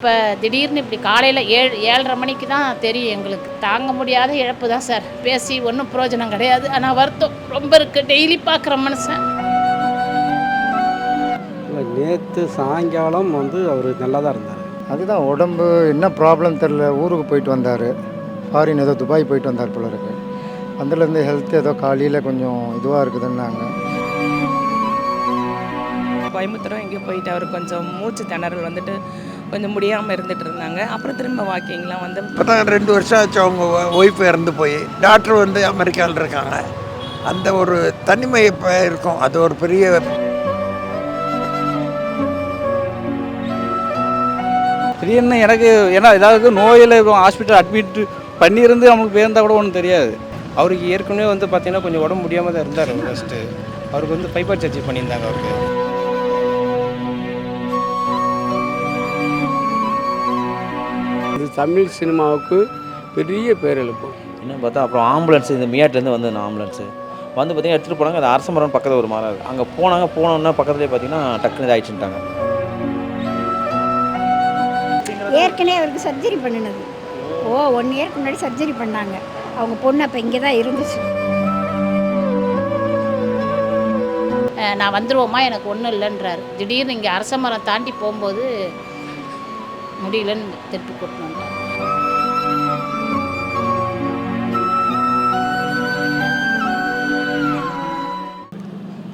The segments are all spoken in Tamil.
இப்போ திடீர்னு இப்படி காலையில் ஏழு ஏழரை மணிக்கு தான் தெரியும் எங்களுக்கு. தாங்க முடியாத இழப்பு தான் சார். பேசி ஒன்றும் பிரயோஜனம் கிடையாது. ஆனால் வருத்தம் ரொம்ப இருக்குது டெய்லி பார்க்குற மனுஷன். நேற்று சாயங்காலம் வந்து அவர் நல்லா தான் இருந்தார். அதுதான் உடம்பு என்ன ப்ராப்ளம் தெரில ஊருக்கு போயிட்டு வந்தார். ஃபாரின் ஏதோ துபாய் போயிட்டு வந்தார் போல இருக்கு. அதுலேருந்து ஹெல்த் ஏதோ காலையில் கொஞ்சம் இதுவாக இருக்குதுன்னாங்க. கோயம்புத்தூரும் எங்கேயோ போயிட்டு அவர் கொஞ்சம் மூச்சு திணறல் வந்துட்டு கொஞ்சம் முடியாமல் இருந்துட்டு இருந்தாங்க. அப்புறம் திரும்ப வாக்கிங்லாம் வந்து இப்போ தான் ரெண்டு வருஷம் ஆச்சு அவங்க ஒய்ஃப் இறந்து போய். டாக்டர் வந்து அமெரிக்காவில் இருக்காங்க. அந்த ஒரு தனிமை இப்போ இருக்கும். அது ஒரு பெரிய திடீர்னு எனக்கு ஏன்னா ஏதாவது நோயில் ஹாஸ்பிட்டல் அட்மிட் பண்ணியிருந்து அவங்களுக்கு பேருந்தா கூட ஒன்றும் தெரியாது. அவருக்கு ஏற்கனவே வந்து பார்த்தீங்கன்னா கொஞ்சம் உடம்பு முடியாமல் தான் இருந்தார் ஃபஸ்ட்டு அவருக்கு வந்து பைப்பர் சர்ஜரி பண்ணியிருந்தாங்க அவருக்கு. தமிழ் சினிமாவுக்கு பெரிய பேரிழப்பு. என்னன்னு பார்த்தா அப்புறம் ஆம்புலன்ஸ் இந்த மியாட்லேருந்து வந்து ஆம்புலன்ஸு. வந்து பார்த்தீங்கன்னா எடுத்துகிட்டு போனாங்க அது அரச மரம் பக்கத்தில் ஒரு மரம் இருக்குது அங்கே போனாங்க போனோன்னா பக்கத்துலேயே பார்த்தீங்கன்னா டக்குனு இதாகிடுச்சுட்டாங்க ஏற்கனவே அவருக்கு சர்ஜரி பண்ணினது. ஓ ஒன் இயர்க்கு முன்னாடி சர்ஜரி பண்ணாங்க. அவங்க பொண்ணு அப்போ இங்கே தான் இருந்துச்சு. நான் வந்துருவோமா? எனக்கு ஒன்றும் இல்லைன்றாரு. திடீர்னு இங்கே அரச மரம் தாண்டி போகும்போது முடியலன்னு திருப்பி கூட்டின்னு வந்தார்.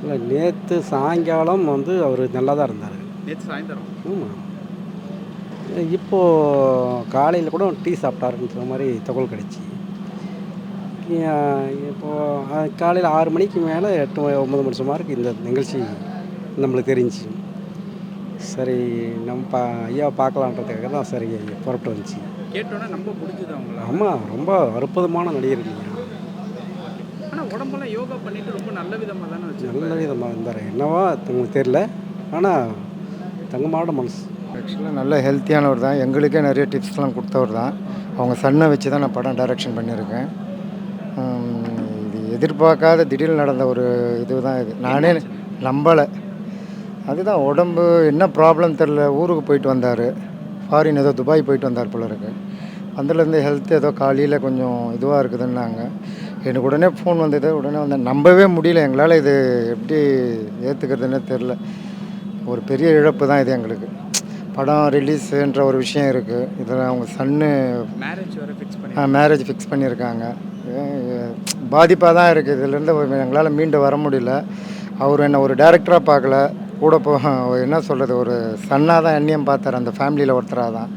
இல்லை நேற்று சாயங்காலம் வந்து அவர் நல்லா தான் இருந்தார். நேற்று சாயந்தரம்? ஆமாம் இப்போது காலையில் கூட டீ சாப்பிட்டாருன்ற மாதிரி தகவல் கிடச்சி. இப்போது காலையில் ஆறு மணிக்கு மேலே எட்டு மணி, ஒன்பது மணி சுமாருக்கு இந்த நிகழ்ச்சி நம்மளுக்கு தெரிஞ்சு. சரி நம்ம பா ஐயாவை பார்க்கலான்றதுக்காக தான் சரி புறப்பட்டு வந்துச்சு. கேட்டோன்னே நம்ப பிடிச்சது அவங்கள ஆமாம் ரொம்ப அற்புதமான நடிகர் இல்லையா ஆனால் உடம்பெல்லாம் யோகா பண்ணிட்டு ரொம்ப நல்ல விதமாக தானே வச்சு நல்ல விதமாக இருந்தார். என்னவோ உங்களுக்கு தெரியல. ஆனால் தங்கமான மனசு. ஆக்சுவலாக நல்ல ஹெல்த்தியானவர் தான். எங்களுக்கே நிறைய டிப்ஸ்லாம் கொடுத்தவர் தான். அவங்க சன்னை வச்சு தான் நான் படம் டைரக்ஷன் பண்ணியிருக்கேன். இது எதிர்பார்க்காத திடீர்னு நடந்த ஒரு இதுதான் இது. நானே நம்பலை. அதுதான் உடம்பு என்ன ப்ராப்ளம் தெரில ஊருக்கு போயிட்டு வந்தார். ஃபாரின் ஏதோ துபாய் போயிட்டு வந்தார் போல இருக்கு. அதுலேருந்து ஹெல்த் ஏதோ காலையில் கொஞ்சம் இதுவாக இருக்குதுன்னாங்க. எனக்கு உடனே ஃபோன் வந்தது. உடனே வந்து நம்பவே முடியல. எங்களால் இது எப்படி ஏற்றுக்கிறதுனே தெரில ஒரு பெரிய இழப்பு தான் இது எங்களுக்கு. படம் ரிலீஸுன்ற ஒரு விஷயம் இருக்குது இதில் அவங்க சன்னு மேரேஜ் வர ஃபிக்ஸ் பண்ணி மேரேஜ் ஃபிக்ஸ் பண்ணியிருக்காங்க. பாதிப்பாக தான் இருக்குது இதுலேருந்து எங்களால் மீண்டு வர முடியல. அவர் என்ன ஒரு டேரக்டராக பார்க்கல. கூட போ என்ன சொல்கிறது ஒரு சன்னாக தான் என்னையும் பார்த்தார். அந்த ஃபேமிலியில் ஒருத்தராக தான்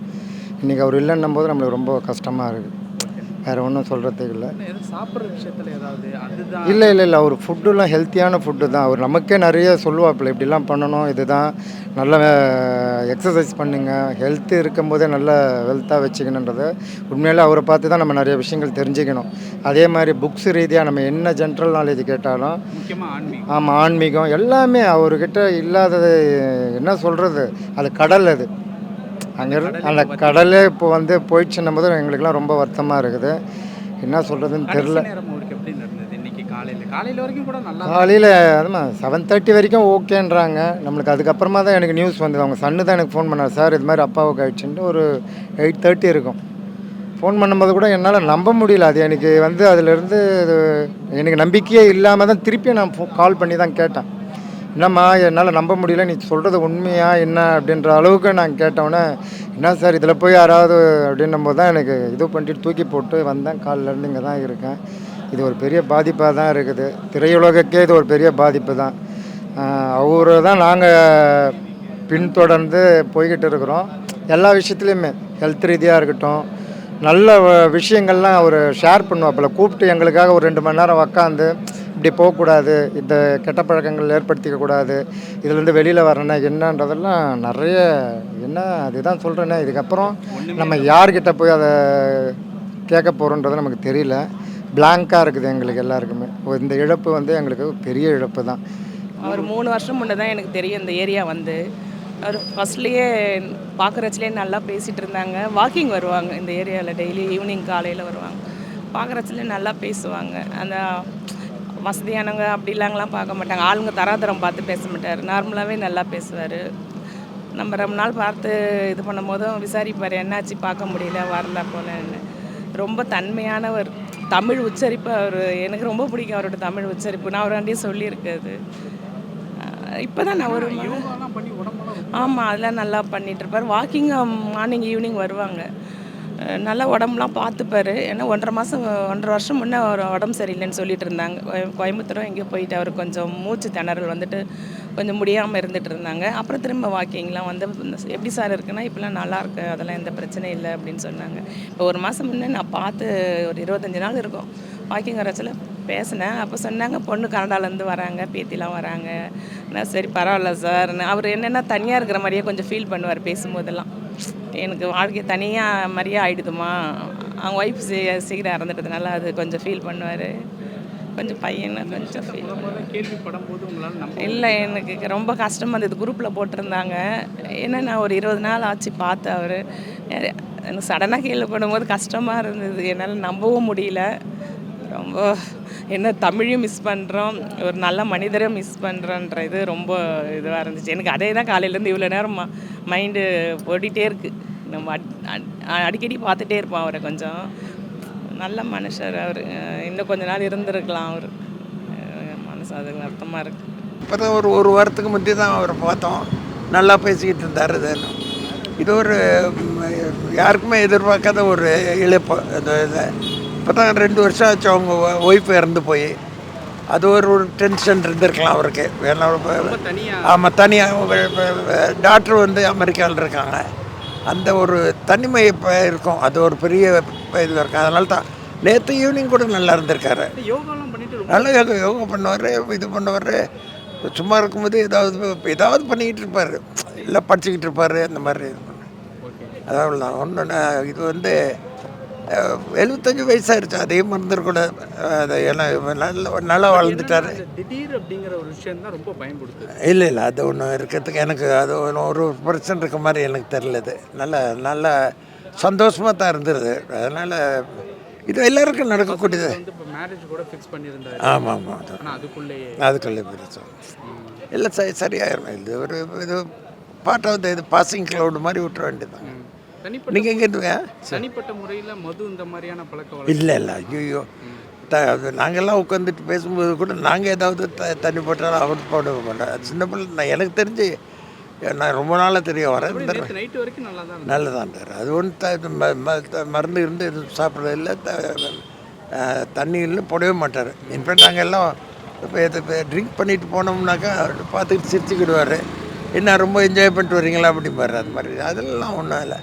இன்றைக்கி அவர் இல்லைன்னும் போது நம்மளுக்கு ரொம்ப கஷ்டமாக இருக்குது வேறு ஒன்றும் சொல்கிறதுக்கு இல்லை. சாப்பிட்ற விஷயத்தில் ஏதாவது அதுதான்? இல்லை இல்லை இல்லை. அவர் ஃபுட்டுலாம் ஹெல்த்தியான ஃபுட்டு தான். அவர் நமக்கே நிறைய சொல்லுவாப்பில் இப்படிலாம் பண்ணணும் இதுதான். நல்ல எக்ஸசைஸ் பண்ணுங்க. ஹெல்த்து இருக்கும்போதே நல்ல வெல்த்தாக வச்சுக்கணுன்றதை. உண்மையிலே அவரை பார்த்து தான் நம்ம நிறைய விஷயங்கள் தெரிஞ்சுக்கணும். அதே மாதிரி புக்ஸ் ரீதியாக நம்ம என்ன ஜென்ரல் நாலேஜ் கேட்டாலும் ஆமாம் ஆன்மீகம். எல்லாமே அவர்கிட்ட இல்லாதது என்ன சொல்கிறது அது கடல் அது. அங்கே அந்த கடலே இப்போ வந்து போயிடுச்சுன்னும் போது எங்களுக்கெல்லாம் ரொம்ப வருத்தமாக இருக்குது. என்ன சொல்கிறதுன்னு தெரில. காலையில்? காலையில் வரைக்கும் கூட நல்லா காலையில் அதுமா செவன் தேர்ட்டி வரைக்கும் ஓகேன்றாங்க. நம்மளுக்கு அதுக்கப்புறமா தான் எனக்கு நியூஸ் வந்தது. அவங்க சன்னு தான் எனக்கு ஃபோன் பண்ணார். சார் இது மாதிரி அப்பாவுக்கு ஆயிடுச்சுன்ட்டு ஒரு எயிட் தேர்ட்டி இருக்கும். ஃபோன் பண்ணும்போது கூட என்னால் நம்ப முடியல. அது எனக்கு வந்து அதிலிருந்து எனக்கு நம்பிக்கையே இல்லாமல் தான் திருப்பி நான் கால் பண்ணி தான் கேட்டேன். என்னம்மா என்னால் நம்ப முடியல நீ சொல்கிறது உண்மையா என்ன அப்படின்ற அளவுக்கு நான் கேட்டவுடனே என்ன சார் இதில் போய் யாராவது அப்படின்னும் போது தான் எனக்கு இது பண்ணிட்டு தூக்கி போட்டு வந்தேன். காலிலேருந்து இங்கே தான் இருக்கேன். இது ஒரு பெரிய பாதிப்பாக தான் இருக்குது. திரையுலகக்கே இது ஒரு பெரிய பாதிப்பு தான். அவரை தான் நாங்கள் பின்தொடர்ந்து போய்கிட்டு இருக்கிறோம். எல்லா விஷயத்துலையுமே ஹெல்த் ரீதியாக இருக்கட்டும் நல்ல விஷயங்கள்லாம் அவர் ஷேர் பண்ணுவாப்பில். கூப்பிட்டு எங்களுக்காக ஒரு ரெண்டு மணி நேரம் உக்காந்து இப்படி போகக்கூடாது இந்த கெட்ட பழக்கங்கள் ஏற்படுத்திக்க கூடாது இதுலேருந்து வெளியில் வரேன்னா என்னன்றதெல்லாம் நிறைய என்ன அதுதான் சொல்கிறேனே இதுக்கப்புறம் நம்ம யார்கிட்ட போய் அதை கேட்க போகிறோன்றது நமக்கு தெரியல. பிளாங்காக இருக்குது எங்களுக்கு எல்லாருக்குமே. இந்த இழப்பு வந்து எங்களுக்கு பெரிய இழப்பு தான். அவர் மூணு வருஷம் முன்னே தான் எனக்கு தெரியும் இந்த ஏரியா வந்து. அவர் ஃபஸ்ட்லேயே பார்க்குறச்சுலேயே நல்லா பேசிகிட்டு இருந்தாங்க. வாக்கிங் வருவாங்க இந்த ஏரியாவில் டெய்லி ஈவினிங் காலையில் வருவாங்க. பார்க்குறச்சுலேயே நல்லா பேசுவாங்க. அந்த வசதியானவங்க அப்படிலாங்கலாம் பார்க்க மாட்டாங்க. ஆளுங்க தராதரம் பார்த்து பேச மாட்டார். நார்மலாகவே நல்லா பேசுவார். நம்ம ரொம்ப நாள் பார்த்து இது பண்ணும்போதும் விசாரிப்பார் என்னாச்சு? பார்க்க முடியல வரல போலன்னு ரொம்ப தன்மையானவர். தமிழ் உச்சரிப்பு அவர். எனக்கு ரொம்ப பிடிக்கும் அவரோட தமிழ் உச்சரிப்பு. நான் அவராண்டே சொல்லியிருக்காது இப்போ தான் நான் ஒரு ஆமாம் அதெல்லாம் நல்லா பண்ணிட்டு இருப்பார். வாக்கிங் மார்னிங் ஈவினிங் வருவாங்க. நல்லா உடம்புலாம் பார்த்துப்பார். ஏன்னா ஒன்றரை மாதம் ஒன்றரை வருஷம் முன்னே அவர் உடம்பு சரியில்லைன்னு சொல்லிட்டு இருந்தாங்க. கோயம்புத்தூரும் எங்கேயோ போயிட்டு அவர் கொஞ்சம் மூச்சு திணறல் வந்துட்டு கொஞ்சம் முடியாமல் இருந்துட்டு இருந்தாங்க. அப்புறம் திரும்ப வாக்கிங்லாம் வந்து எப்படி சார் இருக்குன்னா இப்போலாம் நல்லா இருக்கு. அதெல்லாம் எந்த பிரச்சனையும் இல்லை அப்படின்னு சொன்னாங்க. இப்போ ஒரு மாதம் முன்னே நான் பார்த்து ஒரு இருபத்தஞ்சி நாள் இருக்கும். வாக்கிங் வரச்சில் பேசினேன். அப்போ சொன்னாங்க பொண்ணு கனடாலேருந்து வராங்க பேத்திலாம் வராங்க. நான் சரி பரவாயில்ல சார் அவர் என்னென்னா தனியாக இருக்கிற மாதிரியே கொஞ்சம் ஃபீல் பண்ணுவார் பேசும்போதெல்லாம். எனக்கு வாழ்க்கை தனியாக மாதிரியே ஆயிடுதுமா அவங்க ஒய்ஃப் சீ சீக்கிரம் இறந்துட்டதுனால அது கொஞ்சம் ஃபீல் பண்ணுவார். கொஞ்சம் பையனை கொஞ்சம் ஃபீல் நம்ப இல்லை எனக்கு ரொம்ப கஷ்டமாக இருந்தது. குரூப்பில் போட்டிருந்தாங்க. ஏன்னா நான் ஒரு இருபது நாள் ஆச்சு பார்த்து அவர். எனக்கு சடனாக கேள்விப்படும் போது கஷ்டமாக இருந்தது. என்னால் நம்பவும் முடியல. ரொம்ப என்ன தமிழையும் மிஸ் பண்ணுறோம் ஒரு நல்ல மனிதரை மிஸ் பண்ணுறோன்ற இது ரொம்ப இதுவாக இருந்துச்சு. எனக்கு அதே தான் காலையிலேருந்து இவ்வளோ நேரம் மைண்டு ஓடிட்டே இருக்குது நம்ம அட்- அட்- அடிக்கடி பார்த்துட்டே இருப்போம் அவரை கொஞ்சம். நல்ல மனுஷர் அவர். இன்னும் கொஞ்ச நாள் இருந்திருக்கலாம் அவர். மனசு அது வருத்தமாக இருக்குது இப்போ தான் ஒரு ஒரு வாரத்துக்கு முந்தி தான் அவரை பார்த்தோம். நல்லா பேசிக்கிட்டு இருந்தார் இது இது ஒரு யாருக்குமே எதிர்பார்க்காத ஒரு இழப்பு. இது இது இப்போ தான் ரெண்டு வருஷம் ஆச்சு அவங்க ஒய்ஃப் இறந்து போய். அது ஒரு ஒரு டென்ஷன் இருந்திருக்கலாம் அவருக்கு. வேணா ஆமாம் தனியாக டாக்டர் வந்து அமெரிக்காவில் இருக்காங்க. அந்த ஒரு தனிமை இப்போ இருக்கும். அது ஒரு பெரிய இது இருக்கும். அதனால தான் நேற்று ஈவினிங் கூட நல்லா இருந்திருக்காரு. யோகாலாம் பண்ணிட்டு ரொம்ப நல்லா யோகா யோகா பண்ணுவார் இது பண்ணுவார். சும்மா இருக்கும்போது ஏதாவது ஏதாவது பண்ணிக்கிட்டு இருப்பார். இல்லை படிச்சுக்கிட்டு இருப்பார் அந்த மாதிரி இது பண்ணு. அதாவது தான் ஒன்று இது வந்து எழுபத்தஞ்சு வயசாயிருச்சு. அதையும் மறந்துடக்கூடாது அதை ஏன்னா நல்ல நல்லா வளர்ந்துட்டாரு திடீர் அப்படிங்கிற ஒரு விஷயம் தான் ரொம்ப பயன்படுத்துது. இல்லை இல்லை அது ஒன்று இருக்கிறதுக்கு எனக்கு அது ஒரு பிரச்சனை இருக்க மாதிரி எனக்கு தெரியல இது நல்ல நல்ல சந்தோஷமாக தான் இருந்தது. அதனால் இது எல்லாருக்கும் நடக்கக்கூடியது. வந்து இப்போ மேரேஜ் கூட ஃபிக்ஸ் பண்ணியிருந்தாரு. ஆமாம் ஆமாம் அது அதுக்குள்ளேயே. அதுக்குள்ளே பிரிச்சு எல்லாம் சரி சரியாயிரும். இது ஒரு இது பார்ட் ஆஃப் இது பாசிங் க்ளவுட் மாதிரி விட்டுற வேண்டியதுதான். தனிப்பட்ட நீங்கள் இருந்துங்க? தனிப்பட்ட முறையில் மது இந்த மாதிரியான பழக்க வழக்கம் இல்லை இல்லை. ஐயோ த அது நாங்கள்லாம் உட்காந்துட்டு பேசும்போது கூட நாங்கள் ஏதாவது த தண்ணி போட்டாலும் அவர் போட மாட்டோம். சின்ன பிள்ளை நான் எனக்கு தெரிஞ்சு நான் ரொம்ப நாளாக தெரியும் வரேன். நைட்டு வரைக்கும் நல்லா தான் நல்லதான்டார் அது ஒன்றும் மருந்து இருந்து எதுவும் சாப்பிட்றது இல்லை. த தண்ணி இல்லை போடவே மாட்டார். இன்ஃபேக்ட் நாங்கள் எல்லாம் இப்போ இப்போ ட்ரிங்க் பண்ணிட்டு போனோம்னாக்கா பார்த்துக்கிட்டு சிரிச்சுக்கிடுவார். என்ன ரொம்ப என்ஜாய் பண்ணிட்டு வரீங்களா? அப்படிம்பாரு. அது மாதிரி. அதெல்லாம் ஒன்றும் இல்லை.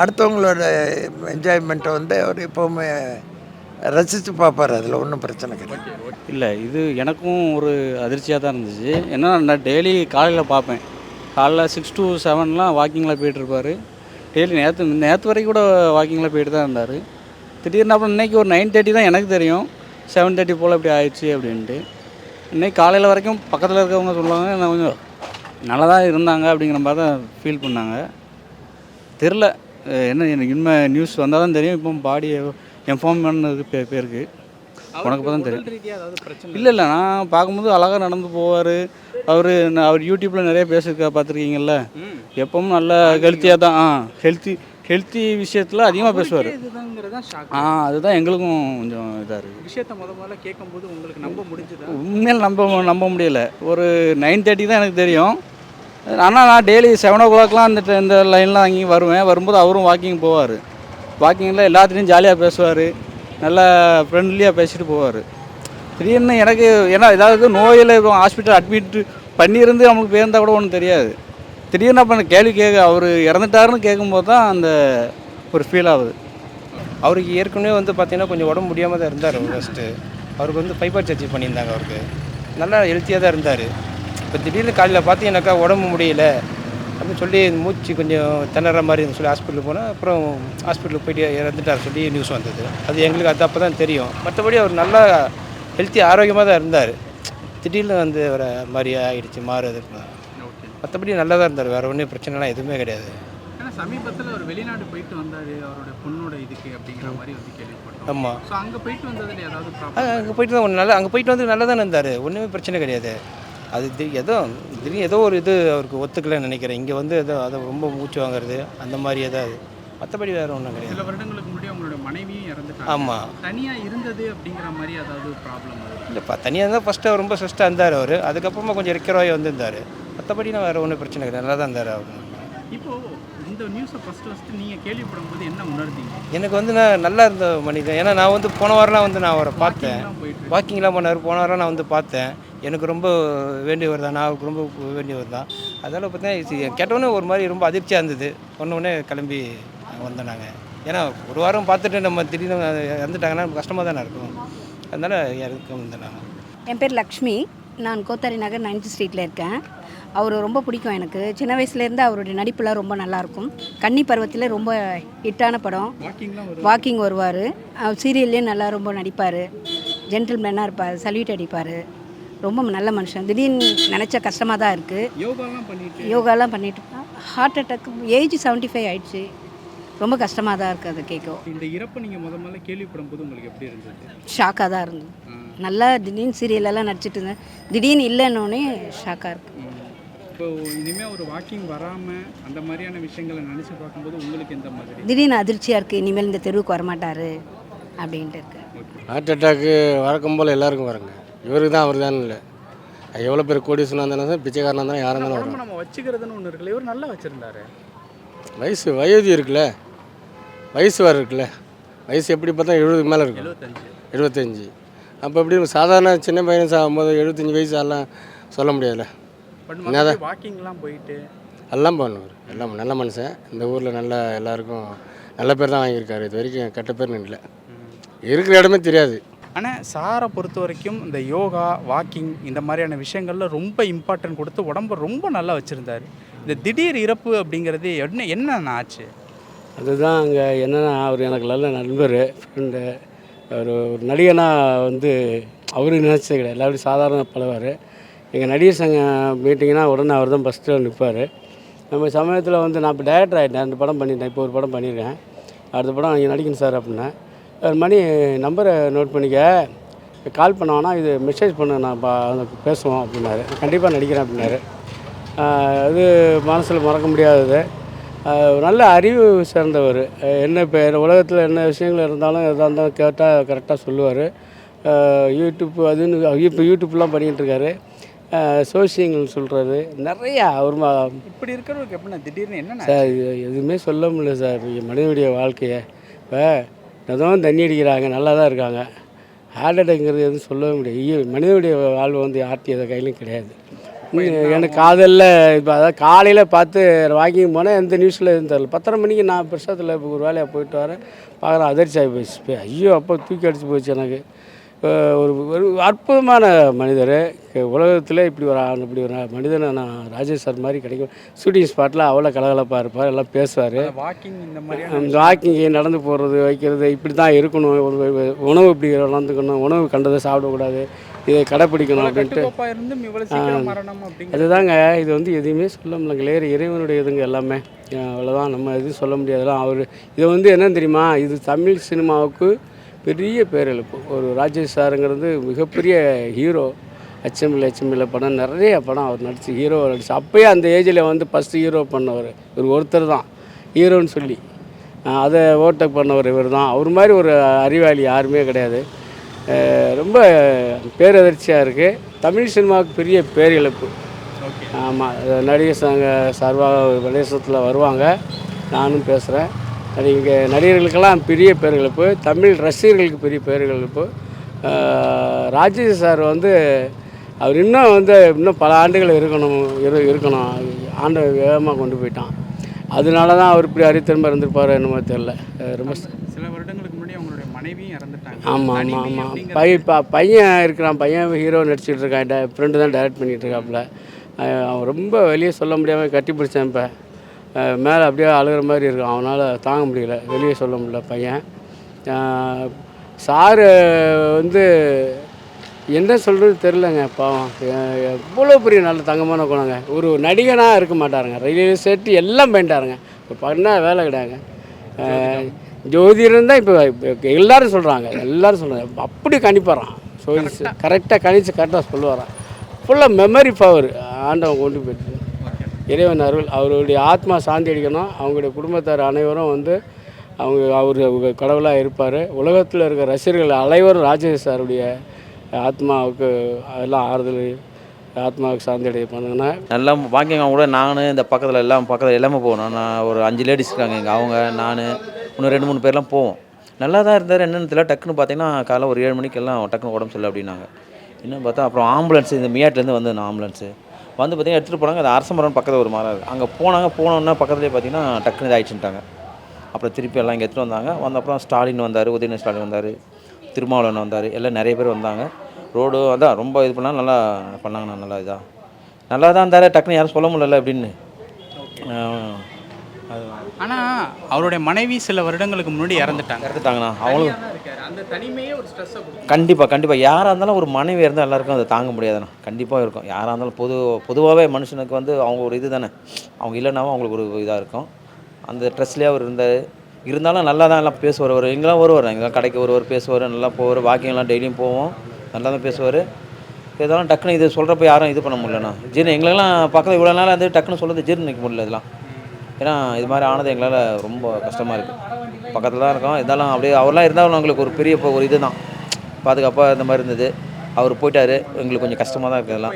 அடுத்தவங்களோட என்ஜாய்மெண்ட்டை வந்து அவர் எப்போவுமே ரசித்து பார்ப்பார். அதில் ஒன்றும் பிரச்சனை கிடையாது. இல்லை இது எனக்கும் ஒரு அதிர்ச்சியாக தான் இருந்துச்சு. ஏன்னா நான் டெய்லி காலையில் பார்ப்பேன். காலைல சிக்ஸ் டு செவன்லாம் வாக்கிங்கில் போயிட்டுருப்பாரு. டெய்லி நேற்று நேற்று வரைக்கும் கூட வாக்கிங்கில் போயிட்டு தான் இருந்தார். திடீர்னு அப்புறம் இன்றைக்கி ஒரு நைன் தேர்ட்டி தான் எனக்கு தெரியும். செவன் தேர்ட்டி போல் இப்படி ஆயிடுச்சு அப்படின்ட்டு. இன்றைக்கி காலையில் வரைக்கும் பக்கத்தில் இருக்கவங்க சொல்லுவாங்க நான் கொஞ்சம் நல்லா தான் இருந்தாங்க அப்படிங்கிற மாதிரி தான் ஃபீல் பண்ணாங்க. தெரில என்ன எனக்கு இனிமே நியூஸ் வந்தால் தான் தெரியும். இப்போ பாடியை இன்ஃபார்ம் பண்ணதுக்கு பே பேருக்கு. உனக்கு இப்போ தான் தெரியும். இல்லை இல்லை நான் பார்க்கும்போது அழகாக நடந்து போவார். அவர் அவர் யூடியூப்பில் நிறைய பேசியிருக்கா பார்த்துருக்கீங்கல்ல? எப்பவும் நல்ல ஹெல்த்தியாக தான். ஆ ஹெல்த்தி ஹெல்த்தி விஷயத்தில் அதிகமாக பேசுவார். ஆ அதுதான் எங்களுக்கும் கொஞ்சம் இதாக இருக்குது விஷயத்த முத முதல்ல கேட்கும்போது உங்களுக்கு நம்ப முடிஞ்சதா? உண்மையில் நம்ப நம்ப முடியல. ஒரு நைன் தேர்ட்டி தான் எனக்கு தெரியும். ஆனால் நான் டெய்லி செவன் ஓ கிளாக்லாம் இந்த இந்த லைன்லாம் அங்கேயும் வருவேன். வரும்போது அவரும் வாக்கிங் போவார். வாக்கிங்கில் எல்லாத்துலேயும் ஜாலியாக பேசுவார். நல்லா ஃப்ரெண்ட்லியாக பேசிட்டு போவார். திடீர்னு எனக்கு ஏன்னா ஏதாவது நோயில் ஹாஸ்பிட்டல் அட்மிட் பண்ணியிருந்து அவனுக்கு பேருந்தா கூட ஒன்றும் தெரியாது. திடீர்னு அப்போ கேள்வி கேட்க அவர் இறந்துட்டாருன்னு கேட்கும்போது தான் அந்த ஒரு ஃபீல் ஆகுது. அவருக்கு ஏற்கனவே வந்து பார்த்திங்கன்னா கொஞ்சம் உடம்பு முடியாமல் தான் இருந்தார் ஃபஸ்ட்டு அவருக்கு வந்து ஃபைபர் சர்ஜரி பண்ணியிருந்தாங்க அவருக்கு. நல்லா ஹெல்த்தியாக தான் இருந்தார். இப்போ திடீர்னு காலையில் பார்த்தீங்கன்னாக்கா உடம்பு முடியல அப்படின்னு சொல்லி மூச்சு கொஞ்சம் திணற மாதிரி இருந்துச்சு. சொல்லி ஹாஸ்பிட்டலுக்கு போனால் அப்புறம் ஹாஸ்பிட்டலுக்கு போயிட்டு இறந்துட்டார் சொல்லி நியூஸ் வந்தது. அது எங்களுக்கு அது அப்போ தான் தெரியும். மற்றபடி அவர் நல்லா ஹெல்த்தி ஆரோக்கியமாக தான் இருந்தார். திடீர்னு வந்து அவரை மாதிரி ஆயிடுச்சு மாறுது மற்றபடி நல்லா தான் இருந்தார். வேறு ஒன்றும் பிரச்சனைலாம் எதுவுமே கிடையாது. சமீபத்தில் அவர் வெளிநாடு போயிட்டு வந்தார். அவரோட பொண்ணோட இதுக்கு அப்படிங்கிற மாதிரி வந்து கேள்விப்பட்டோம். ஆமாம் ஸோ அங்கே போயிட்டு வந்ததில் ஏதாவது அங்கே போயிட்டு தான் நல்லா அங்கே போயிட்டு வந்து நல்லா தானே இருந்தார். ஒன்றுமே பிரச்சனை கிடையாது. அது தி ஏதோ திடீர்னு ஏதோ ஒரு இது அவருக்கு ஒத்துக்கலைன்னு நினைக்கிறேன். இங்கே வந்து ஏதோ அதை ரொம்ப மூச்சு வாங்குறது அந்த மாதிரி ஏதாவது மற்றபடி வேறு ஒன்றும் சில கிடையாது வருடங்களுக்கு முன்னாடி அவங்களோட மனைவியும் இறந்துட்டாங்க. ஆமாம் தனியா இருந்தது அப்படிங்கிற மாதிரி அதாவது ப்ராப்ளம் இல்லைப்பா தனியாக தான் ஃபஸ்ட்டு ரொம்ப ஸ்ட்ரெஸ்ட்டாக இருந்தார் அவர். அதுக்கப்புறமா கொஞ்சம் ஆகி வந்திருந்தார். மற்றபடினா வேறு ஒன்றும் பிரச்சனை கிடையாது. நல்லா தான் இருந்தார் அவர். இப்போ இந்த நியூஸை ஃபர்ஸ்ட் ஃபர்ஸ்ட் நீங்க கேள்விப்படும் போது என்ன உணர்ந்தீங்க? எனக்கு வந்து நான் நல்லா இருந்த மனிதன். ஏன்னா நான் வந்து போன வாரம்லாம் வந்து நான் அவரை பார்த்தேன். வாக்கிங்லாம் போனார் போன வாரம் நான் வந்து பார்த்தேன். எனக்கு ரொம்ப வேண்டியவர் தான் நான் அவருக்கு ரொம்ப வேண்டியவர் தான். அதனால் பார்த்தீங்கன்னா கேட்டோன்னே ஒரு மாதிரி ரொம்ப அதிர்ச்சியாக இருந்தது. உடனே கிளம்பி வந்தோம் நாங்கள் ஏன்னா ஒரு வாரம் பார்த்துட்டு நம்ம திடீர்னு இறந்துட்டாங்கன்னா கஷ்டமாக தானே இருக்கும். அதனால் இறக்க வந்தேன் நான் என் பேர் லக்ஷ்மி. நான் கோத்தாரி நகர் நைன்த் ஸ்ட்ரீட்டில் இருக்கேன். அவர் ரொம்ப பிடிக்கும் எனக்கு. சின்ன வயசுலேருந்து அவருடைய நடிப்புலாம் ரொம்ப நல்லாயிருக்கும் கன்னி பருவத்தில் ரொம்ப ஹிட்டான படம். வாக்கிங் வருவார். சீரியல்லையும் நல்லா ரொம்ப நடிப்பார். ஜென்டில்மேனாக இருப்பார். சல்யூட் அடிப்பார். ரொம்ப நல்ல மனுஷன். திடீர்னு நினச்ச கஷ்டமாக தான் இருக்குது யோகாலாம் பண்ணிட்டு யோகாலாம் பண்ணிட்டு heart attack age seventy five ஆயிடுச்சு. ரொம்ப கஷ்டமாக தான் இருக்குது அதை கேட்கும் இந்த இறப்பு நீங்க முத முதல்ல கேள்விப்படும் போது உங்களுக்கு எப்படி இருந்தது? ஷாக்காக தான் இருந்தது நல்லா திடீர்னு சீரியலெல்லாம் நடிச்சிட்டு இருந்தேன். திடீர்னு இல்லைன்னொன்னே ஷாக்காக இருக்குது. இப்போ இனிமே ஒரு வாக்கிங் வராம அந்த மாதிரியான விஷயங்களை நினைச்சு பார்க்கும்போது உங்களுக்கு எந்த மாதிரி? திடீர்னு அதிர்ச்சியாக இருக்குது இனிமேல் இந்த தெருவுக்கு வரமாட்டார். அப்படின்ட்டு இருக்கு. ஹார்ட் அட்டாக்கு வழக்கம் போல் எல்லாருக்கும் வருங்க. இவருக்கு தான் அவர் தான் இல்லை. எவ்வளோ பேர் கோடீஸ்வரனாக இருந்தாலும் சரி பிச்சைக்காரனாக இருந்தாலும் யாராக இருந்தாலும் வரும் நம்ம வச்சுக்கிறதுன்னு ஒன்று இருக்குல்ல இவர் நல்லா வச்சிருந்தாரு. வயசு வயது இருக்குல்ல. வயசு வேறு இருக்குல்ல. வயசு எப்படி பார்த்தா எழுபதுக்கு மேலே இருக்கும். எழுபத்தஞ்சு. அப்போ எப்படி சாதாரண சின்ன பையன் சாகும்போது எழுபத்தஞ்சி வயசு எல்லாம் சொல்ல முடியாதுல்ல. என்னதான்? வாக்கிங்லாம் போயிட்டு. எல்லாம் பண்ணுவார். எல்லாம் நல்ல மனுஷன். இந்த ஊரில் நல்ல எல்லாருக்கும் நல்ல பேர் தான் வாங்கியிருக்காரு. இது வரைக்கும் கெட்ட பேர் இல்லை இருக்கிற இடமே தெரியாது. ஆனால் சாரை பொறுத்த வரைக்கும் இந்த யோகா வாக்கிங் இந்த மாதிரியான விஷயங்களில் ரொம்ப இம்பார்ட்டன்ட் கொடுத்து உடம்ப ரொம்ப நல்லா வச்சுருந்தாரு. இந்த திடீர் இறப்பு அப்படிங்கிறது என்ன என்ன ஆச்சு? அதுதான் அங்கே என்னென்னா அவர் எனக்கு நல்ல நண்பர் ஃப்ரெண்டு அவர் ஒரு நடிகனாக வந்து அவரு நினச்சது கிடையாது. எல்லாரும் சாதாரண பழவார். எங்கள் நடிகர் சங்கம் மீட்டிங்னா உடனே அவர் தான் ஃபஸ்ட்டு நிற்பார் நம்ம சமயத்தில் வந்து நான் இப்போ டேரக்டர் ஆகிட்டேன் ரெண்டு படம் பண்ணிட்டேன். இப்போ ஒரு படம் பண்ணியிருக்கேன். அடுத்த படம் இங்கே நடிக்கணும் சார் அப்படின்னேன் மணி நம்பரை நோட் பண்ணிக்க. கால் பண்ண இது மெசேஜ் பண்ண நான் பா பேசுவோம் அப்படின்னாரு. கண்டிப்பாக நடிக்கிறேன் அப்படின்னாரு. அது மனசில் மறக்க முடியாதது. நல்ல அறிவு சேர்ந்தவர். என்ன இப்போ உலகத்தில் என்ன விஷயங்கள் இருந்தாலும் எதாக இருந்தாலும் கேட்டால் கரெக்டாக சொல்லுவார். யூடியூப் அதுன்னு இப்போ யூடியூப்லாம் பண்ணிகிட்டு இருக்காரு. சோசியங்கள் சொல்கிறது நிறையா அவர் இப்படி இருக்கிறவருக்கு எப்படின்னா திடீர்னு என்ன சார் எதுவுமே சொல்ல முடியல சார். மனிதனுடைய வாழ்க்கையை. இப்போ எதுவும் தண்ணி அடிக்கிறாங்க நல்லா தான் இருக்காங்க ஹார்ட் அட்டாக்ங்கிறது எதுவும் சொல்லவே முடியாது. ஐயோ மனிதனுடைய வாழ்வு வந்து யார்ட்டி எதை கையிலும் கிடையாது. எனக்கு காதலில் இப்போ அதாவது காலையில் பார்த்து வாக்கிங் போனேன் எந்த நியூஸில் எதுவும் தெரில பத்தரை மணிக்கு நான் பிரசாத்தில் இப்போ ஒரு வேலையாக போயிட்டு வரேன். பார்க்குறேன் அதிர்ச்சி ஆகி இப்போ ஐயோ அப்போ தூக்கி அடிச்சு போச்சு எனக்கு. ஒரு ஒரு அற்புதமான மனிதர். உலகத்தில் இப்படி ஒரு இப்படி ஒரு மனிதனை நான் ராஜேஷ் சார் மாதிரி கிடைக்கும். ஷூட்டிங் ஸ்பாட்டில் அவ்வளோ கலகலப்பாக இருப்பார் எல்லாம் பேசுவார். வாக்கிங் இந்த மாதிரியான இந்த வாக்கிங் நடந்து போகிறது வைக்கிறது இப்படி தான் இருக்கணும். ஒரு உணவு இப்படி நடந்துக்கணும் உணவு கண்டதை சாப்பிடக்கூடாது. இதை கடைப்பிடிக்கணும் அப்படின்ட்டு. அதுதாங்க இது வந்து எதுவுமே சொல்ல முடியல. இறை இறைவனுடைய இதுங்க எல்லாமே. அவ்வளோதான் நம்ம எதுவும் சொல்ல முடியாதுலாம் அவர் இது வந்து என்னன்னு தெரியுமா? இது தமிழ் சினிமாவுக்கு பெரிய பேரிழப்பு. ஒரு ராஜேஷ் சாருங்கிறது மிகப்பெரிய ஹீரோ அச்சமில்லை அச்சமில்லை படம் நிறைய படம் அவர் நடிச்சு ஹீரோ நடிச்சு அப்போயே அந்த ஏஜில் வந்து ஃபஸ்ட்டு ஹீரோ பண்ணவர். இவர் ஒருத்தர் தான். ஹீரோன்னு சொல்லி. அதை ஓட்டக் பண்ணவர் இவர் தான். அவர் மாதிரி ஒரு அறிவாளி யாருமே கிடையாது. ரொம்ப பேரதிர்ச்சியாக இருக்குது தமிழ் சினிமாவுக்கு பெரிய பேரிழப்பு. ஆமாம் நடிகர் சங்க சார்பாக பிரதேசத்தில் வருவாங்க. நானும் பேசுகிறேன் இங்கே நடிகர்களுக்கெல்லாம் பெரிய பேரிழப்பு தமிழ் ரசிகர்களுக்கு பெரிய பேரிழப்பு அஹ் ராஜேஷ் சார் வந்து அவர் இன்னும் வந்து இன்னும் பல ஆண்டுகள் இருக்கணும் இரு இருக்கணும். ஆண்டை வேகமாக கொண்டு போயிட்டான். அதனால தான் அவர் இப்படி அறித்திறமை இருந்திருப்பார் என்னமோ தெரில ரொம்ப சில வருடங்களுக்கு முன்னாடி அவங்களுடைய மனைவியும் இறந்துட்டாங்க. ஆமாம் ஆமாம் ஆமாம் பை ப பையன் இருக்கிறான். பையன் ஹீரோ நடிச்சிட்டு இருக்கான். ஃப்ரெண்டு தான் டைரக்ட் பண்ணிகிட்டு இருக்காப்புல. அவன் ரொம்ப வெளியே சொல்ல முடியாமல் கட்டி பிடிச்சான் இப்போ. மேலே அப்படியே அழுகிற மாதிரி இருக்கும். அவனால் தாங்க முடியல. வெளியே சொல்ல முடியல பையன். சாரு வந்து என்ன சொல்கிறது தெரிலங்க பாவம். எவ்வளோ பெரிய நல்ல தங்கமான குணங்க. ஒரு நடிகனாக இருக்க மாட்டாருங்க. ரயில்வே செட்டு எல்லாம் பண்ணிட்டாருங்க. இப்போ பண்ண வேலை கிடையாதுங்க. அஹ் ஜோதிடம் தான் இப்போ எல்லாரும் சொல்கிறாங்க எல்லாரும் சொல்கிறாங்க அப்படி கணிப்பாரான் ஸோ கரெக்டாக கணிச்சு கரெக்டாக சொல்லுவாரான் ஃபுல்லாக மெமரி பவர் ஆண்டவன் கொண்டு போயிட்டு. இறைவன் அருள் அவருடைய ஆத்மா சாந்தி அடிக்கணும் அவங்களுடைய குடும்பத்தார் அனைவரும் வந்து அவங்க அவர் கடவுளாக இருப்பார். உலகத்தில் இருக்கிற ரசிகர்கள் அனைவரும் ராஜேஷ் சாருடைய ஆத்மாவுக்கு எல்லாம் ஆறுதல் ஆத்மாவுக்கு சாந்தி அடைய பண்ணுங்கன்னா நல்லா வாங்கிங்க கூட நான் இந்த பக்கத்தில் எல்லாம் பக்கத்தில் எல்லாமே போகணும் நான் ஒரு அஞ்சு லேடிஸ் இருக்காங்க இங்கே அவங்க நான் இன்னும் ரெண்டு மூணு பேர்லாம் போவோம். நல்லா தான் இருந்தார் என்னென்னு தெரியல. டக்குன்னு பார்த்தீங்கன்னா காலைல ஒரு ஏழு மணிக்கெல்லாம் டக்குன்னு உடம்பு சரியில்லை அப்படின்னாங்க. என்ன பார்த்தா அப்புறம் ஆம்புலன்ஸ் இந்த மியாட்லேருந்து வந்தது ஆம்புலன்ஸு. வந்து பார்த்தீங்கன்னா எடுத்துகிட்டு போனாங்க அது அரச மரம் பக்கத்தில் ஒரு மரம் இருக்குது அங்கே போனாங்க போனோன்னா பக்கத்துலேயே பார்த்தீங்கன்னா டக்குன்னு இதாகிடுச்சுட்டாங்க அப்புறம் திருப்பி எல்லாம் இங்கே எடுத்துகிட்டு வந்தாங்க. வந்த அப்புறம் ஸ்டாலின் வந்தார் உதயநிதி ஸ்டாலின் வந்தார் திருமாவளவன் வந்தார் எல்லாம் நிறைய பேர் வந்தாங்க. ரோடு அதான் ரொம்ப இது பண்ணாலும் நல்லா பண்ணாங்கண்ணா நல்லா இதாக நல்லா தான் இருந்தார் டக்குன்னு யாரும் சொல்ல முடியல அப்படின்னு. ஆனால் அவருடைய மனைவி சில வருடங்களுக்கு முன்னாடி இறந்துட்டாங்க. இறந்துட்டாங்கண்ணா. அவங்களும் இருக்காரு. அந்த தனிமையே ஒரு ஸ்ட்ரெஸ்ஸை கொடுக்கும். கண்டிப்பாக கண்டிப்பாக யாராக இருந்தாலும் ஒரு மனைவி இருந்தால் எல்லாருக்கும் அதை தாங்க முடியாதுண்ணா. கண்டிப்பாக இருக்கும். யாராக இருந்தாலும் பொது பொதுவாகவே மனுஷனுக்கு வந்து அவங்க ஒரு இது தானே அவங்க இல்லைனாவும் அவங்களுக்கு ஒரு இதாக இருக்கும். அந்த ட்ரெஸ்லேயே அவர் இருந்தார். இருந்தாலும் நல்லா தான் எல்லாம் பேசுவார். அவர் எங்கெல்லாம் வருவார்? எங்கெல்லாம் கடைக்கு வருவார் பேசுவார் நல்லா போவார். வாக்கிங்லாம் டெய்லியும் போவோம். நல்லா தான் பேசுவார். இதெல்லாம் டக்குன்னு இது சொல்கிறப்ப யாரும் இது பண்ண முடியலண்ணா. ஜீர்ணம் எங்களுக்கெல்லாம் பக்கத்தில் இவ்வளோ நாள் வந்து டக்குன்னு சொல்கிறது ஜீர்ணம் நிற்க முடியல இதெல்லாம். ஏன்னா இது மாதிரி ஆனது எங்களால் ரொம்ப கஷ்டமாக இருக்குது பக்கத்தில் தான் இருக்கோம். இதெல்லாம் அப்படியே அவர்லாம் இருந்தாலும் எங்களுக்கு ஒரு பெரிய இப்போ ஒரு இது தான் பாதுகாப்பாக இந்த மாதிரி இருந்தது. அவர் போயிட்டார். எங்களுக்கு கொஞ்சம் கஷ்டமாக தான் இருக்குது எல்லாம்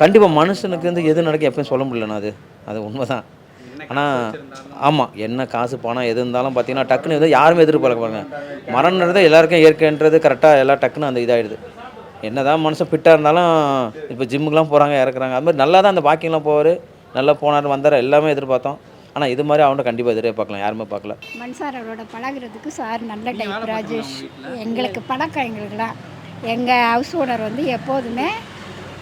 கண்டிப்பாக மனுஷனுக்கு வந்து எது நடக்கும் எப்பயும் சொல்ல முடியலண்ணா அது. அது உண்மை தான் ஆனால் ஆமாம் என்ன காசு பணம் எது இருந்தாலும் பார்த்தீங்கன்னா டக்குன்னு எதுவும் யாருமே எதிர்பார்க்க பாருங்க. மரம்ன்றது எல்லாருக்கும் இயற்கைன்றது கரெக்டாக எல்லாம் டக்குன்னு அந்த இதாகிடுது என்ன தான் மனுஷன் ஃபிட்டாக இருந்தாலும் இப்போ ஜிம்முக்கெலாம் போகிறாங்க இறக்குறாங்க. அது மாதிரி நல்லா தான் அந்த வாக்கிங்லாம் போவார். நல்லா போனார் வந்தார் எல்லாமே எதிர்பார்த்தோம். ஆனால் இது மாதிரி அவன்கிட்ட கண்டிப்பாக எதிர்பார்க்கலாம் யாருமே பார்க்கல. மன்சார் அவரோட பழகுறதுக்கு சார் நல்ல டைப் ராஜேஷ். எங்களுக்கு பழக்கம் எங்களுக்குலாம் எங்கள் ஹவுஸ் ஓனர் வந்து எப்போதுமே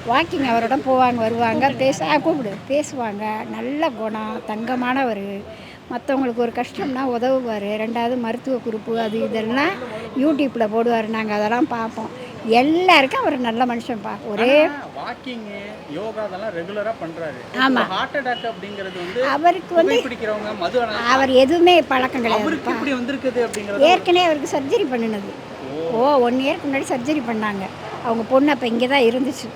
வாக்கிங் அவரோட போவாங்க வருவாங்க. பேச கூப்பிடு. பேசுவாங்க. நல்ல குணம் தங்கமானவர். மற்றவங்களுக்கு ஒரு கஷ்டம்னா உதவுவார். ரெண்டாவது மருத்துவ குறிப்பு அது இதெல்லாம் யூடியூப்பில் போடுவார். நாங்கள் அதெல்லாம் பார்ப்போம். எல்லாருக்கும் அவர் நல்ல மனுஷன்ப்பா ஒரே வாக்கிங் யோகா அதெல்லாம் ரெகுலரா பண்றாரு. ஆமா. ஹார்ட் அட்டாக் அப்படிங்கிறது வந்து அவருக்கு வந்து பிடிக்கிறவங்க மது அவர் எதுவுமே பழக்கம் அவருக்கு கிடையாதுப்பா இப்படி வந்திருக்குது அப்படிங்கிறது ஏற்கனவே அவருக்கு சர்ஜரி பண்ணினது. ஓ. ஒன் இயர்க்கு முன்னாடி சர்ஜரி பண்ணாங்க. அவங்க பொண்ணு அப்போ இங்கே தான் இருந்துச்சு.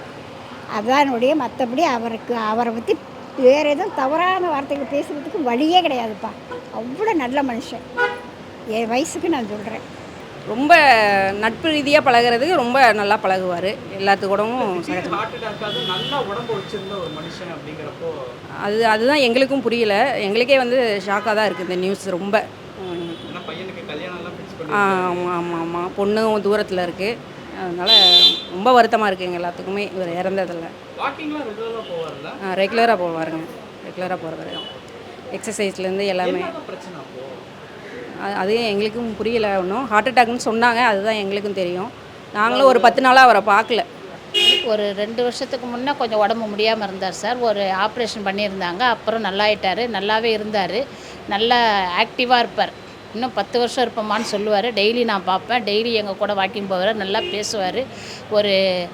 அதானுடைய மற்றபடி அவருக்கு அவரை பற்றி வேறு எதுவும் தவறான வார்த்தைகள் பேசுகிறதுக்கு வழியே கிடையாதுப்பா. அவ்வளோ நல்ல மனுஷன். என் வயசுக்கு நான் சொல்கிறேன் ரொம்ப நட்பு ரீதியாக பழகுறதுக்கு ரொம்ப நல்லா பழகுவார். எல்லாத்து கூடவும் அது அதுதான் எங்களுக்கும் புரியல. எங்களுக்கே வந்து ஷாக்காக தான் இருக்குது இந்த நியூஸ் ரொம்ப. ஆமாம் ஆமாம் ஆமாம் பொண்ணும் தூரத்தில் இருக்குது அதனால் ரொம்ப வருத்தமாக இருக்குது எங்கள் எல்லாத்துக்குமே. இவர் இறந்ததில். ரெகுலராக போவாருங்க. ரெகுலராக போகிறவர் தான் எக்ஸசைஸ்லேருந்து எல்லாமே அது- எங்களுக்கும் புரியல ஒன்றும் ஹார்ட் அட்டாக்னு சொன்னாங்க அதுதான் எங்களுக்கும் தெரியும். நாங்களும் ஒரு பத்து நாளாக அவரை பார்க்கல. ஒரு ரெண்டு வருஷத்துக்கு முன்னே கொஞ்சம் உடம்பு முடியாமல் இருந்தார் சார். ஒரு ஆப்ரேஷன் பண்ணியிருந்தாங்க அப்புறம் நல்லாயிட்டார் நல்லாவே இருந்தார். நல்லா ஆக்டிவாக இருப்பார். இன்னும் பத்து வருஷம் இருப்போமான்னு சொல்லுவார். டெய்லி நான் பார்ப்பேன். டெய்லி எங்கள் கூட வாக்கிங் போவார். நல்லா பேசுவார். ஒரு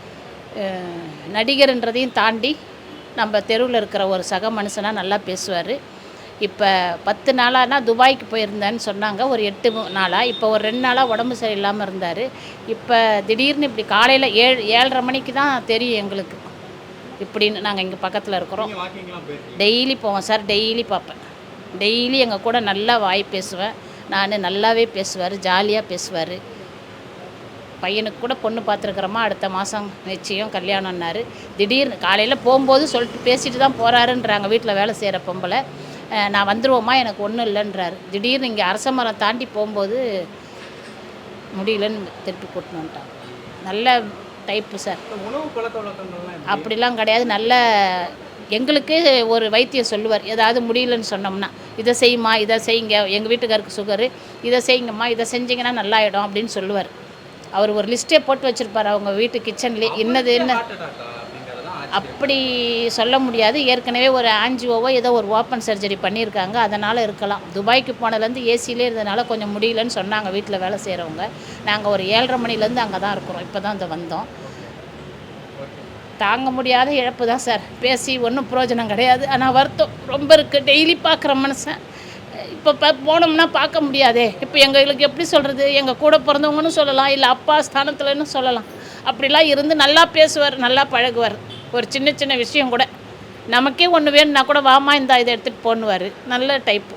நடிகர்ன்றதையும் தாண்டி நம்ம தெருவில் இருக்கிற ஒரு சக மனுஷனாக நல்லா பேசுவார். இப்போ பத்து நாளானா துபாய்க்கு போயிருந்தேன்னு சொன்னாங்க. ஒரு எட்டு நாளாக இப்போ ஒரு ரெண்டு நாளாக உடம்பு சரியில்லாமல் இருந்தார். இப்போ திடீர்னு இப்படி காலையில் ஏழு ஏழரை மணிக்கு தான் தெரியும் எங்களுக்கு. இப்படின்னு நாங்கள் இங்கே பக்கத்தில் இருக்கிறோம். டெய்லி போவேன் சார். டெய்லி பார்ப்பேன். டெய்லி எங்கள் கூட நல்லா வாய் பேசுவேன். நான் நல்லாவே பேசுவார். ஜாலியாக பேசுவார். பையனுக்கு கூட பொண்ணு பார்த்துருக்குறோமா? அடுத்த மாதம் நிச்சயம் கல்யாணம்னாரு. திடீர்னு காலையில் போகும்போது சொல்லிட்டு பேசிட்டு தான் போகிறாருன்றாங்க வீட்டில் வேலை செய்கிற பொம்பளை. நான் வந்துருவோமா? எனக்கு ஒன்றும் இல்லைன்றாரு. திடீர்னு இங்கே அரச மரம் தாண்டி போகும்போது முடியலன்னு திருப்பி கூட்டின்னு நல்ல டைப்பு சார்? அப்படிலாம் கிடையாது. நல்ல எங்களுக்கு ஒரு வைத்தியம் சொல்லுவார். ஏதாவது முடியலன்னு சொன்னோம்னா இதை செய்யுமா இதை செய்யுங்க எங்கள் வீட்டுக்காருக்கு சுகரு இதை செய்யுங்கம்மா இதை செஞ்சீங்கன்னா நல்லாயிடும் அப்படின்னு சொல்லுவார். அவர் ஒரு லிஸ்ட்டே போட்டு வச்சுருப்பார். அவங்க வீட்டு கிச்சன்லேயே என்னது என்ன அப்படி சொல்ல முடியாது. ஏற்கனவே ஒரு ஆன்ஜிஓவோ ஏதோ ஒரு ஓப்பன் சர்ஜரி பண்ணியிருக்காங்க. அதனால் இருக்கலாம். துபாய்க்கு போனதுலேருந்து ஏசிலே இருந்ததுனால கொஞ்சம் முடியலன்னு சொன்னாங்க வீட்டில் வேலை செய்கிறவங்க நாங்கள் ஒரு ஏழரை மணிலேருந்து அங்கே தான் இருக்கிறோம். இப்போ தான் இந்த வந்தோம். தாங்க முடியாத இழப்பு தான் சார். பேசி ஒன்றும் பிரயோஜனம் கிடையாது. ஆனால் வருத்தம். ரொம்ப இருக்குது டெய்லி பார்க்குற மனுஷன். இப்போ ப போனோம்னா பார்க்க முடியாதே. இப்போ எங்களுக்கு எப்படி சொல்கிறது எங்கள் கூட பிறந்தவங்கன்னு சொல்லலாம். இல்லை அப்பா ஸ்தானத்தில்னு சொல்லலாம். அப்படிலாம் இருந்து நல்லா பேசுவார் நல்லா பழகுவார். ஒரு சின்ன சின்ன விஷயம் கூட. நமக்கே ஒன்று வேணும்னா கூட வாமா இந்த இதை எடுத்துகிட்டு போன்னுவார். நல்ல டைப்பு